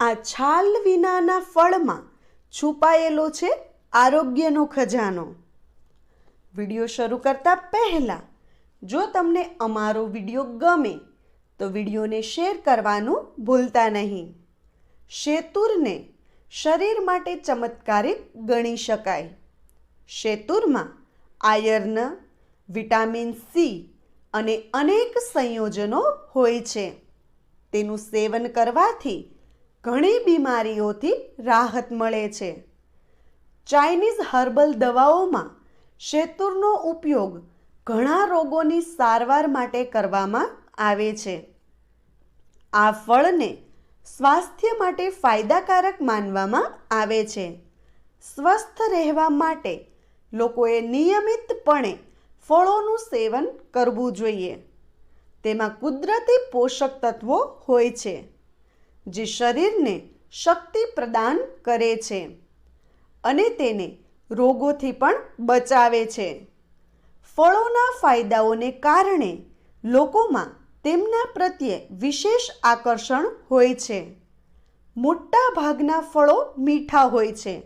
આ છાલ વિનાના ફળમાં છુપાયેલો છે આરોગ્યનો ખજાનો. વીડિયો શરૂ કરતા પહેલાં, જો તમને અમારો વીડિયો ગમે, તો વિડીયોને શેર કરવાનું ભૂલતા નહીં. શેતુરને શરીર માટે ચમત્કારિક ગણી શકાય. શેતુરમાં આયર્ન, વિટામિન સી અને અનેક સંયોજનો હોય છે. તેનું સેવન કરવાથી ઘણી બીમારીઓથી રાહત મળે છે. ચાઇનીઝ હર્બલ દવાઓમાં શેતુરનો ઉપયોગ ઘણા રોગોની સારવાર માટે કરવામાં આવે છે. આ ફળને સ્વાસ્થ્ય માટે ફાયદાકારક માનવામાં આવે છે. સ્વસ્થ રહેવા માટે લોકોએ નિયમિતપણે ફળોનું સેવન કરવું જોઈએ. તેમાં કુદરતી પોષક તત્વો હોય છે. જે શરીરને શક્તિ પ્રદાન કરે છે અને તેને રોગોથી પણ બચાવે છે. ફળોના ફાયદાઓને કારણે લોકોમાં તેમના પ્રત્યે વિશેષ આકર્ષણ હોય છે. મોટા ભાગના ફળો મીઠા હોય છે.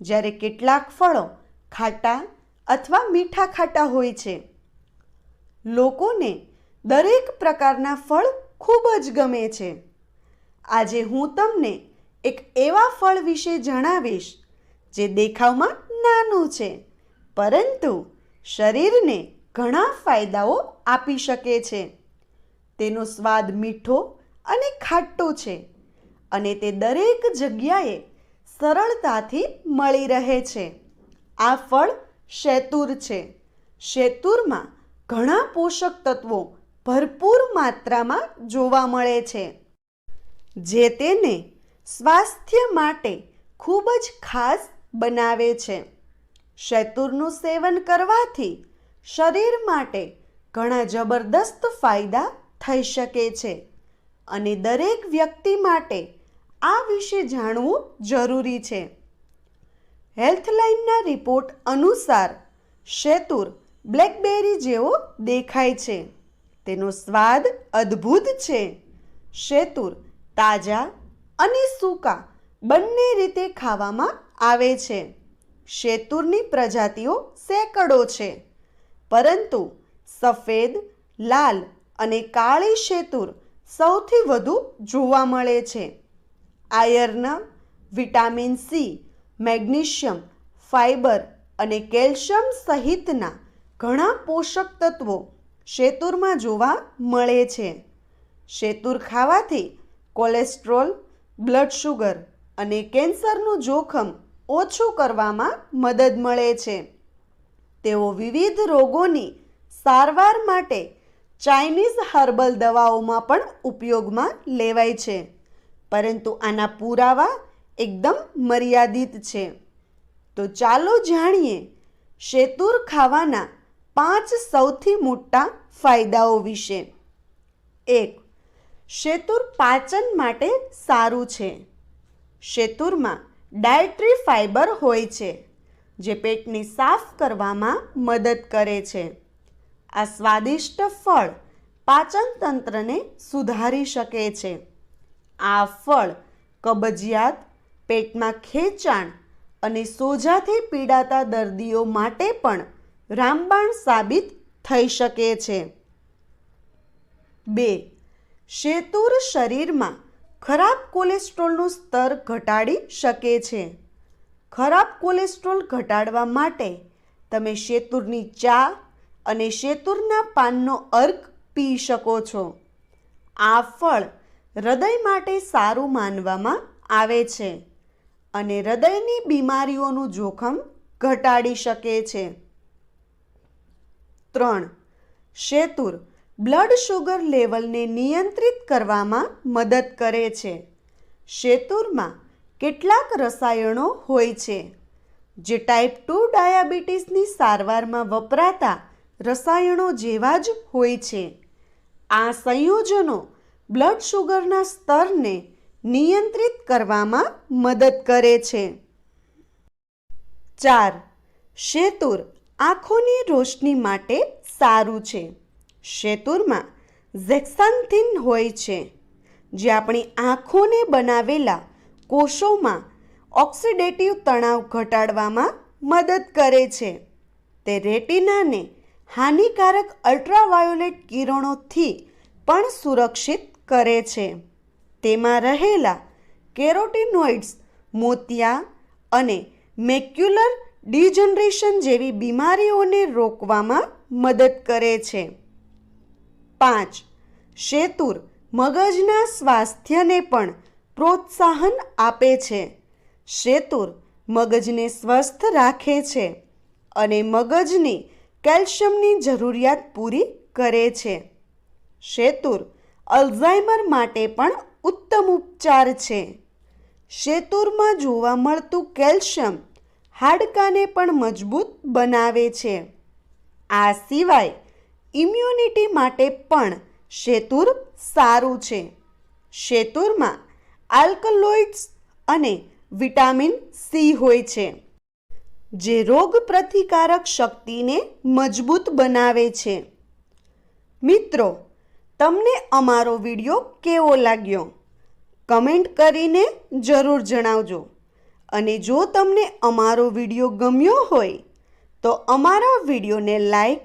જ્યારે કેટલાક ફળો ખાટા અથવા મીઠા ખાટા હોય છે. લોકોને દરેક પ્રકારના ફળ ખૂબ જ ગમે છે. આજે હું તમને એક એવા ફળ વિશે જણાવીશ જે દેખાવમાં નાનું છે, પરંતુ શરીરને ઘણા ફાયદાઓ આપી શકે છે. તેનો સ્વાદ મીઠો અને ખાટો છે અને તે દરેક જગ્યાએ સરળતાથી મળી રહે છે. આ ફળ શેતુર છે. શેતુરમાં ઘણા પોષક તત્વો ભરપૂર માત્રામાં જોવા મળે છે. જે તેને સ્વાસ્થ્ય માટે ખૂબ જ ખાસ બનાવે છે. શેતુરનું સેવન કરવાથી શરીર માટે ઘણા જબરદસ્ત ફાયદા થઈ શકે છે અને દરેક વ્યક્તિ માટે આ વિશે જાણવું જરૂરી છે. હેલ્થલાઇનના રિપોર્ટ અનુસાર શેતુર બ્લેકબેરી જેવો દેખાય છે. તેનો સ્વાદ અદ્ભુત છે. શેતુર તાજા અને સૂકા બંને રીતે ખાવામાં આવે છે. શેતુરની પ્રજાતિઓ સેંકડો છે. પરંતુ સફેદ, લાલ અને કાળી શેતુર સૌથી વધુ જોવા મળે છે. Iron, vitamin C, magnesium, fibre અને કેલ્શિયમ સહિતના ઘણા પોષક તત્વો શેતુરમાં જોવા મળે છે. શેતુર ખાવાથી કોલેસ્ટ્રોલ, બ્લડ શુગર અને કેન્સરનું જોખમ ઓછું કરવામાં મદદ મળે છે. તેઓ વિવિધ રોગોની સારવાર માટે ચાઇનીઝ હર્બલ દવાઓમાં પણ ઉપયોગમાં લેવાય છે, પરંતુ આના પુરાવા એકદમ મર્યાદિત છે. તો ચાલો જાણીએ શેતુર ખાવાના પાંચ સૌથી મોટા ફાયદાઓ વિશે. એક શેતુર પાચન માટે સારું છે. શેતુરમાં ડાયટ્રી ફાઇબર હોય છે, જે પેટને સાફ કરવામાં મદદ કરે છે. આ સ્વાદિષ્ટ ફળ પાચન તંત્રને સુધારી શકે છે. આ ફળ કબજિયાત, પેટમાં ખેંચાણ અને સોજાથી પીડાતા દર્દીઓ માટે પણ રામબાણ સાબિત થઈ શકે છે. બે શેતુર શરીરમાં ખરાબ કોલેસ્ટ્રોલનું સ્તર ઘટાડી શકે છે. ખરાબ કોલેસ્ટ્રોલ ઘટાડવા માટે તમે શેતુરની ચા અને શેતુરના પાનનો અર્ક પી શકો છો. આ ફળ હૃદય માટે સારું માનવામાં આવે છે અને હૃદયની બીમારીઓનું જોખમ ઘટાડી શકે છે. ત્રણ, શેતુર બ્લડ શુગર લેવલને નિયંત્રિત કરવામાં મદદ કરે છે. શેતુરમાં કેટલાક રસાયણો હોય છે, જે ટાઈપ ટુ ડાયાબિટીસની સારવારમાં વપરાતા રસાયણો જેવા જ હોય છે. આ સંયોજનો બ્લડ શુગરના સ્તરને નિયંત્રિત કરવામાં મદદ કરે છે. ચાર, શેતુર આંખોની રોશની માટે સારું છે. શેતુરમાં ઝેક્સાન્થિન હોય છે, જે આપણી આંખોને બનાવેલા કોષોમાં ઓક્સિડેટિવ તણાવ ઘટાડવામાં મદદ કરે છે. તે રેટિનાને હાનિકારક અલ્ટ્રાવાયોલેટ કિરણોથી પણ સુરક્ષિત કરે છે. તેમાં રહેલા કેરોટિનોઇડ્સ મોતિયા અને મેક્યુલર ડિજનરેશન જેવી બીમારીઓને રોકવામાં મદદ કરે છે. પાંચ. શેતુર મગજના સ્વાસ્થ્યને પણ પ્રોત્સાહન આપે છે. શેતુર મગજને સ્વસ્થ રાખે છે અને મગજની કેલ્શિયમની જરૂરિયાત પૂરી કરે છે. શેતુર અલ્ઝાઇમર માટે પણ ઉત્તમ ઉપચાર છે. શેતુરમાં જોવા મળતું કેલ્શિયમ હાડકાને પણ મજબૂત બનાવે છે. આ સિવાય ઇમ્યુનિટી માટે પણ શેતુર સારું છે. શેતુરમાં આલ્કલોઇડ્સ અને વિટામિન સી હોય છે, જે રોગ પ્રતિકારક શક્તિને મજબૂત બનાવે છે. મિત્રો, તમને અમારો વીડિયો કેવો લાગ્યો? કમેન્ટ કરીને જરૂર જણાવજો. અને જો તમને અમારો વીડિયો ગમ્યો હોય, તો અમારા વિડીયોને લાઈક